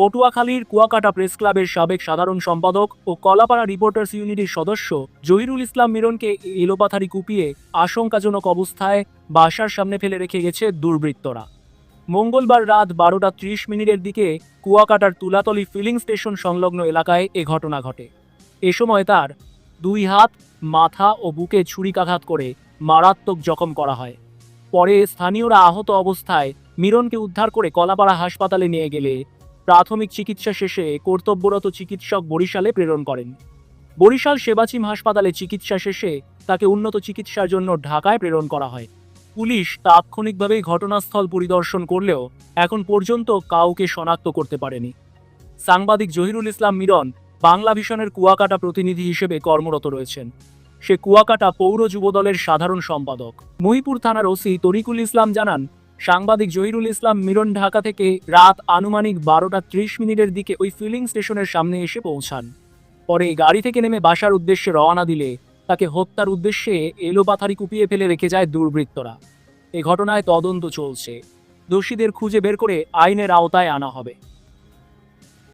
পটুয়াখালীর কুয়াকাটা প্রেস ক্লাবের সাবেক সাধারণ সম্পাদক ও কলাপাড়া রিপোর্টার্স ইউনিটির সদস্য জহিরুল ইসলাম মিরনকে এলোপাথারি কুপিয়ে আশঙ্কাজনক অবস্থায় বাসার সামনে ফেলে রেখে গেছে দুর্বৃত্তরা। মঙ্গলবার রাত বারোটা ত্রিশ মিনিটের দিকে কুয়াকাটার তুলাতলি ফিলিং স্টেশন সংলগ্ন এলাকায় এ ঘটনা ঘটে। এ সময় তার দুই হাত, মাথা ও বুকে ছুরিকাঘাত করে মারাত্মক জখম করা হয়। পরে স্থানীয়রা আহত অবস্থায় মিরনকে উদ্ধার করে কলাপাড়া হাসপাতালে নিয়ে গেলে প্রাথমিক চিকিৎসা শেষে কর্তব্যরত চিকিৎসক বরিশালে প্রেরণ করেন। বরিশাল সেবাচিম হাসপাতালে চিকিৎসা শেষে তাকে উন্নত চিকিৎসার জন্য ঢাকায় প্রেরণ করা হয়। পুলিশ তাৎক্ষণিকভাবে ঘটনাস্থল পরিদর্শন করলেও এখন পর্যন্ত কাউকে শনাক্ত করতে পারেনি। সাংবাদিক জহিরুল ইসলাম মিরন বাংলা ভিশনের কুয়াকাটা প্রতিনিধি হিসেবে কর্মরত রয়েছেন। সে কুয়াকাটা পৌর যুবদলের সাধারণ সম্পাদক। মহিপুর থানার ওসি তরিকুল ইসলাম জানান সাংবাদিক জহিরুল ইসলাম মিরন, ঢাকা থেকে রাত আনুমানিক বারোটা ত্রিশ মিনিটের দিকে ওই ফিলিং স্টেশনের সামনে এসে পৌঁছান। পরে গাড়ি থেকে নেমে বাসার উদ্দেশ্যে রওনা দিলে তাকে হত্যার উদ্দেশ্যে এলোপাথারি কুপিয়ে ফেলে রেখে যায় দুর্বৃত্তরা। এ ঘটনায় তদন্ত চলছে। দোষীদের খুঁজে বের করে আইনের আওতায় আনা হবে।